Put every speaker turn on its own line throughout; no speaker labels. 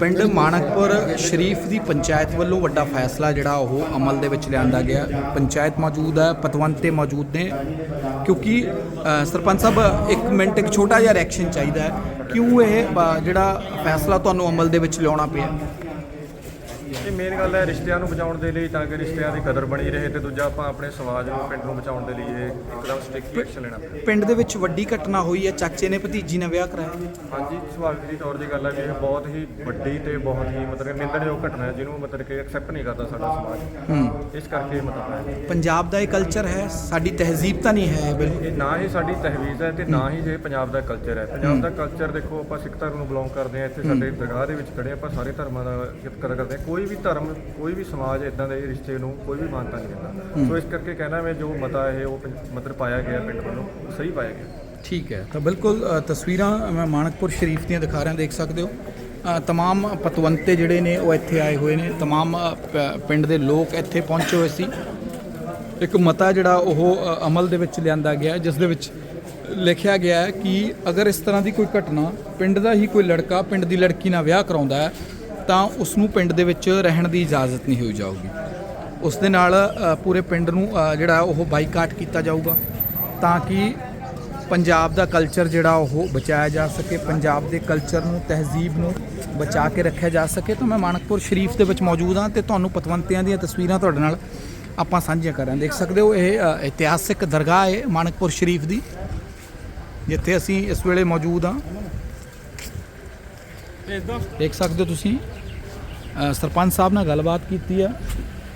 ਪਿੰਡ ਮਾਨਕਪੁਰ ਸ਼ਰੀਫ ਦੀ ਪੰਚਾਇਤ ਵੱਲੋਂ ਵੱਡਾ ਫੈਸਲਾ ਜਿਹੜਾ ਉਹ ਅਮਲ ਦੇ ਵਿੱਚ ਲਿਆਂਦਾ ਗਿਆ। ਪੰਚਾਇਤ ਮੌਜੂਦ ਹੈ, ਪਤਵੰਤ 'ਤੇ ਮੌਜੂਦ ਨੇ। ਕਿਉਂਕਿ ਸਰਪੰਚ ਸਾਹਿਬ, ਇੱਕ ਮਿੰਟ, ਇੱਕ ਛੋਟਾ ਜਿਹਾ ਰਿਐਕਸ਼ਨ ਚਾਹੀਦਾ ਹੈ। ਕਿਉਂ ਇਹ ਬ- ਜਿਹੜਾ ਫੈਸਲਾ ਤੁਹਾਨੂੰ ਅਮਲ ਦੇ ਵਿੱਚ ਲਿਆਉਣਾ ਪਿਆ?
ਇਹ ਮੇਨ ਗੱਲ ਹੈ ਰਿਸ਼ਤਿਆਂ ਨੂੰ ਬਚਾਉਣ ਦੇ ਲਈ ਤਾਂ ਕਿ ਰਿਸ਼ਤਿਆਂ ਦੀ ਕਦਰ ਬਣੀ ਰਹੇ ਤੇ ਦੂਜਾ ਆਪਾਂ ਆਪਣੇ ਸਮਾਜ ਨੂੰ ਪਿੰਡ ਨੂੰ ਬਚਾਉਣ ਦੇ ਲਈ ਇਹ ਇੱਕਦਮ ਸਟ੍ਰਿਕਟ ਐਕਸ਼ਨ ਲੈਣਾ
ਪਿੰਡ ਦੇ ਵਿੱਚ ਵੱਡੀ ਘਟਨਾ ਹੋਈ ਹੈ ਚਾਚੇ ਨੇ ਭਤੀਜੀ ਨਾਲ ਵਿਆਹ ਕਰਾਇਆ।
ਹਾਂਜੀ ਸੁਭਾਵਿਕ ਦੀ ਤੌਰ ਦੀ ਗੱਲ ਹੈ ਕਿ ਇਹ ਬਹੁਤ ਹੀ ਵੱਡੀ ਤੇ ਬਹੁਤ ਹੀ ਮਤਲਬ ਨਿੰਦਣਯੋਗ ਘਟਨਾ ਹੈ ਜਿਹਨੂੰ ਮਤਲਬ ਕਿ ਐਕਸੈਪਟ ਨਹੀਂ ਕਰਦਾ ਸਾਡਾ ਸਮਾਜ।
ਹੂੰ।
ਇਸ ਕਰਕੇ ਇਹ ਮਤਲਬ ਹੈ।
ਪੰਜਾਬ ਦਾ ਇਹ ਕਲਚਰ ਹੈ ਸਾਡੀ ਤਹਿਜ਼ੀਬ ਤਾਂ ਨਹੀਂ ਹੈ ਬਿਲਕੁਲ
ਇਹ ਨਾ ਹੀ ਸਾਡੀ ਤਹਿਵੀਜ਼ ਹੈ ਤੇ ਨਾ ਹੀ ਜੇ ਪੰਜਾਬ ਦਾ ਕਲਚਰ ਹੈ। ਪੰਜਾਬ ਦਾ ਕਲਚਰ ਦੇਖੋ ਆਪਾਂ ਸਿੱਖ ਧਰਮ ਨੂੰ ਬਿਲੋਂਗ ਕਰਦੇ ਹਾਂ ਇੱਥੇ ਸਾਡੇ ਦਰਗਾਹ ਦੇ ਵਿੱਚ ਖੜੇ ਆਪਾਂ ਸਾਰੇ ਧਰਮਾਂ ਦਾ ਕਦਰ ਕਰਦੇ ਹਾਂ ਕੋਈ ਵੀ ਧਰਮ ਕੋਈ ਵੀ ਸਮਾਜ ਇਦਾਂ ਦੇ ਰਿਸ਼ਤੇ ਨੂੰ ਕੋਈ ਵੀ ਮਾਨਤਾ ਨਹੀਂ ਦਿੰਦਾ। ਸੋ ਇਸ ਕਰਕੇ ਕਹਿਣਾ ਮੈਂ ਜੋ ਮਤਾ ਇਹ ਉਹ ਮਤਲਬ ਪਾਇਆ ਗਿਆ ਪਿੰਡ ਵੱਲੋਂ ਉਹ ਸਹੀ ਪਾਇਆ ਗਿਆ।
ਠੀਕ ਹੈ। ਤਾਂ ਬਿਲਕੁਲ ਤਸਵੀਰਾਂ ਮੈਂ ਮਾਨਕਪੁਰ ਸ਼ਰੀਫ ਦੀਆਂ ਦਿਖਾ ਰਿਹਾ ਦੇਖ ਸਕਦੇ ਹੋ। ਤਮਾਮ ਪਤਵੰਤੇ ਜਿਹੜੇ ਨੇ ਉਹ ਇੱਥੇ ਆਏ ਹੋਏ ਨੇ। ਤਮਾਮ ਪਿੰਡ ਦੇ ਲੋਕ ਇੱਥੇ ਪਹੁੰਚੇ ਹੋਏ ਸੀ। ਇੱਕ ਮਤਾ ਜਿਹੜਾ ਉਹ ਅਮਲ ਦੇ ਵਿੱਚ ਲਿਆਂਦਾ ਗਿਆ ਹੈ, ਜਿਸ ਦੇ ਵਿੱਚ ਲਿਖਿਆ ਗਿਆ ਹੈ ਕਿ ਅਗਰ ਇਸ ਤਰ੍ਹਾਂ ਦੀ ਕੋਈ ਘਟਨਾ ਪਿੰਡ ਦਾ ਹੀ ਕੋਈ ਲੜਕਾ ਪਿੰਡ ਦੀ ਲੜਕੀ ਨਾਲ ਵਿਆਹ ਕਰਾਉਂਦਾ ਹੈ ਤਾਂ ਉਸ ਨੂੰ ਪਿੰਡ ਦੇ ਵਿੱਚ ਰਹਿਣ ਦੀ ਇਜਾਜ਼ਤ ਨਹੀਂ ਹੋਈ ਜਾਊਗੀ। ਉਸ ਦੇ ਨਾਲ ਪੂਰੇ ਪਿੰਡ ਨੂੰ ਜਿਹੜਾ ਉਹ ਬਾਈਕਾਟ ਕੀਤਾ ਜਾਊਗਾ ਤਾਂ ਕਿ ਪੰਜਾਬ ਦਾ ਕਲਚਰ ਜਿਹੜਾ ਉਹ ਬਚਾਇਆ ਜਾ ਸਕੇ, ਪੰਜਾਬ ਦੇ ਕਲਚਰ ਨੂੰ, ਤਹਿਜ਼ੀਬ ਨੂੰ ਬਚਾ ਕੇ ਰੱਖਿਆ ਜਾ ਸਕੇ। ਤਾਂ ਮੈਂ ਮਾਨਕਪੁਰ ਸ਼ਰੀਫ ਦੇ ਵਿੱਚ ਮੌਜੂਦ ਹਾਂ ਤੇ ਤੁਹਾਨੂੰ ਪਤਵੰਤਿਆਂ ਦੀਆਂ ਤਸਵੀਰਾਂ ਤੁਹਾਡੇ ਨਾਲ ਆਪਾਂ ਸਾਂਝੀਆਂ ਕਰਾਂ ਦੇਖ ਸਕਦੇ ਹੋ ਇਹ ਇਤਿਹਾਸਿਕ ਦਰਗਾਹ ਹੈ ਮਾਨਕਪੁਰ ਸ਼ਰੀਫ ਦੀ, ਜਿੱਥੇ ਅਸੀਂ ਇਸ ਵੇਲੇ ਮੌਜੂਦ ਹਾਂ। ਦੇਖ ਸਕਦੇ ਹੋ ਤੁਸੀਂ ਸਰਪੰਚ ਸਾਹਿਬ ਨਾਲ ਗੱਲਬਾਤ ਕੀਤੀ ਆ,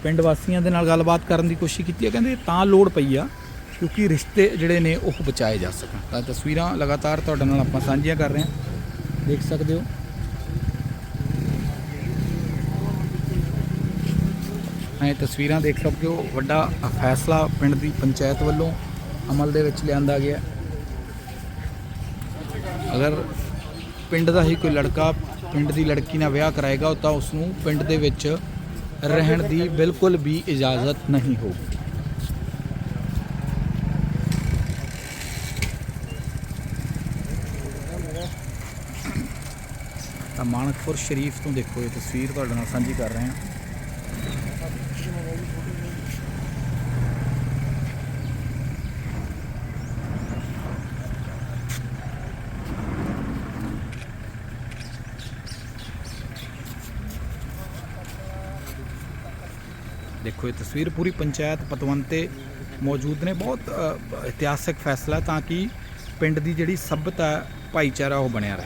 ਪਿੰਡ ਵਾਸੀਆਂ ਦੇ ਨਾਲ ਗੱਲਬਾਤ ਕਰਨ ਦੀ ਕੋਸ਼ਿਸ਼ ਕੀਤੀ ਹੈ ਕਹਿੰਦੇ ਤਾਂ ਲੋੜ ਪਈ ਆ ਕਿਉਂਕਿ ਰਿਸ਼ਤੇ ਜਿਹੜੇ ਨੇ ਉਹ ਬਚਾਏ ਜਾ ਸਕਣ। ਤਾਂ ਤਸਵੀਰਾਂ ਲਗਾਤਾਰ ਤੁਹਾਡੇ ਨਾਲ ਆਪਾਂ ਸਾਂਝੀਆਂ ਕਰ ਰਹੇ ਹਾਂ। ਦੇਖ ਸਕਦੇ ਹੋ। ਇਹ ਤਸਵੀਰਾਂ ਦੇਖ ਸਕਦੇ ਹੋ, ਵੱਡਾ ਫੈਸਲਾ ਪਿੰਡ ਦੀ ਪੰਚਾਇਤ ਵੱਲੋਂ ਅਮਲ ਦੇ ਵਿੱਚ ਲਿਆਂਦਾ ਗਿਆ। ਅਗਰ ਪਿੰਡ ਦਾ ਹੀ ਕੋਈ ਲੜਕਾ ਪਿੰਡ ਦੀ ਲੜਕੀ ਨਾਲ ਵਿਆਹ ਕਰਾਏਗਾ, ਤਾਂ ਉਸ ਨੂੰ ਪਿੰਡ ਦੇ ਵਿੱਚ ਰਹਿਣ ਦੀ ਬਿਲਕੁਲ ਵੀ ਇਜਾਜ਼ਤ ਨਹੀਂ ਹੋਊਗੀ ਤਾਂ ਮਾਨਕਪੁਰ ਸ਼ਰੀਫ ਤੋਂ ਦੇਖੋ, ਇਹ ਤਸਵੀਰ ਤੁਹਾਡੇ ਨਾਲ ਸਾਂਝੀ ਕਰ ਰਹੇ ਹਾਂ। ਦੇਖੋ ਇਹ ਤਸਵੀਰ ਪੂਰੀ ਪੰਚਾਇਤ ਪਤਵੰਤੇ ਮੌਜੂਦ ਨੇ। ਬਹੁਤ ਅ, ਇਤਿਹਾਸਕ ਫੈਸਲਾ ਤਾਂ ਕਿ ਪਿੰਡ ਦੀ ਜਿਹੜੀ ਸਭਿਅਤਾ ਭਾਈਚਾਰਾ ਉਹ ਬਣਿਆ ਰਹੇ।